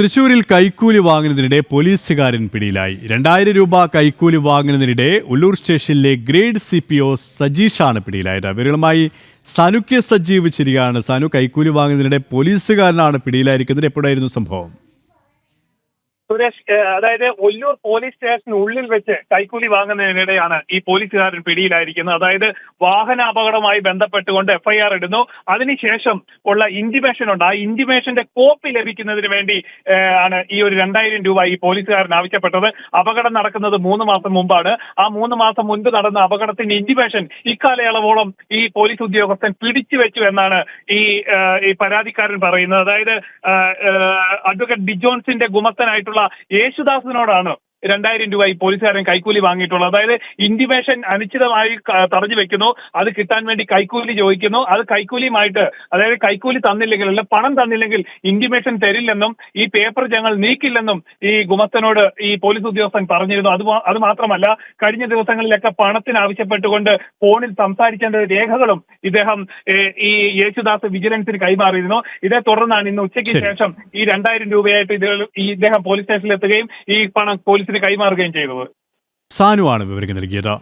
തൃശൂരിൽ കൈക്കൂലി വാങ്ങുന്നതിനിടെ പോലീസുകാരൻ പിടിയിലായി. രണ്ടായിരം രൂപ കൈക്കൂലി വാങ്ങുന്നതിനിടെ ഉള്ളൂർ സ്റ്റേഷനിലെ ഗ്രേഡ് സി പി ഒ സജീഷാണ് പിടിയിലായത്. അവരുമായി സനുക്കെ സജീവ് ചിരിയാണ്. സനു കൈക്കൂലി വാങ്ങുന്നതിനിടെ പോലീസുകാരനാണ് പിടിയിലായിരിക്കുന്നത്. എപ്പോഴായിരുന്നു സംഭവം? സുരേഷ് അതായത് ഒല്ലൂർ പോലീസ് സ്റ്റേഷനുള്ളിൽ വെച്ച് കൈക്കൂലി വാങ്ങുന്നതിനിടെയാണ് ഈ പോലീസുകാരൻ പിടിയിലായിരിക്കുന്നത്. അതായത് വാഹന അപകടവുമായി ബന്ധപ്പെട്ടുകൊണ്ട് എഫ്ഐആർ ഇടുന്നു. അതിനുശേഷം ഉള്ള ഇന്റിമേഷൻ ഉണ്ട്. ആ ഇന്റിമേഷന്റെ കോപ്പി ലഭിക്കുന്നതിന് വേണ്ടി ആണ് ഈ ഒരു രണ്ടായിരം രൂപ ഈ പോലീസുകാരൻ ആവശ്യപ്പെട്ടത്. അപകടം നടക്കുന്നത് മൂന്ന് മാസം മുമ്പാണ്. ആ മൂന്ന് മാസം മുൻപ് നടന്ന അപകടത്തിന്റെ ഇന്റിമേഷൻ ഇക്കാലയളവോളം ഈ പോലീസ് ഉദ്യോഗസ്ഥൻ പിടിച്ചു വെച്ചു എന്നാണ് ഈ പരാതിക്കാരൻ പറയുന്നത്. അതായത് അഡ്വക്കേറ്റ് ഡിജോൺസിന്റെ ഗുമസ്തനായിട്ടുള്ള യേശുദാസിനോടാണ് രണ്ടായിരം രൂപ ഈ പോലീസുകാരൻ കൈക്കൂലി വാങ്ങിയിട്ടുള്ളത് അതായത് ഇന്റിമേഷൻ അനിശ്ചിതമായി തടഞ്ഞു വെക്കുന്നു. അത് കിട്ടാൻ വേണ്ടി കൈക്കൂലി ചോദിക്കുന്നു. അത് കൈക്കൂലിയുമായിട്ട് അതായത് കൈക്കൂലി തന്നില്ലെങ്കിൽ അല്ല പണം തന്നില്ലെങ്കിൽ ഇന്റിമേഷൻ തരില്ലെന്നും ഈ പേപ്പർ ഞങ്ങൾ നീക്കില്ലെന്നും ഈ ഗുമസ്തനോട് ഈ പോലീസ് ഉദ്യോഗസ്ഥൻ പറഞ്ഞിരുന്നു. അത് അത് മാത്രമല്ല കഴിഞ്ഞ ദിവസങ്ങളിലൊക്കെ പണത്തിന് ആവശ്യപ്പെട്ടുകൊണ്ട് ഫോണിൽ സംസാരിക്കേണ്ട രേഖകളും ഇദ്ദേഹം ഈ യേശുദാസ് വിജിലൻസിന് കൈമാറിയിരുന്നു. ഇതേ തുടർന്നാണ് ഇന്ന് ഉച്ചയ്ക്ക് ശേഷം ഈ രണ്ടായിരം രൂപയായിട്ട് ഇദ്ദേഹം പോലീസ് സ്റ്റേഷനിൽ എത്തുകയും ഈ പണം പോലീസിന് കൈമാറുകയും ചെയ്തത്. സാനുവാണ് വിവരങ്ങൾ നൽകിയത്.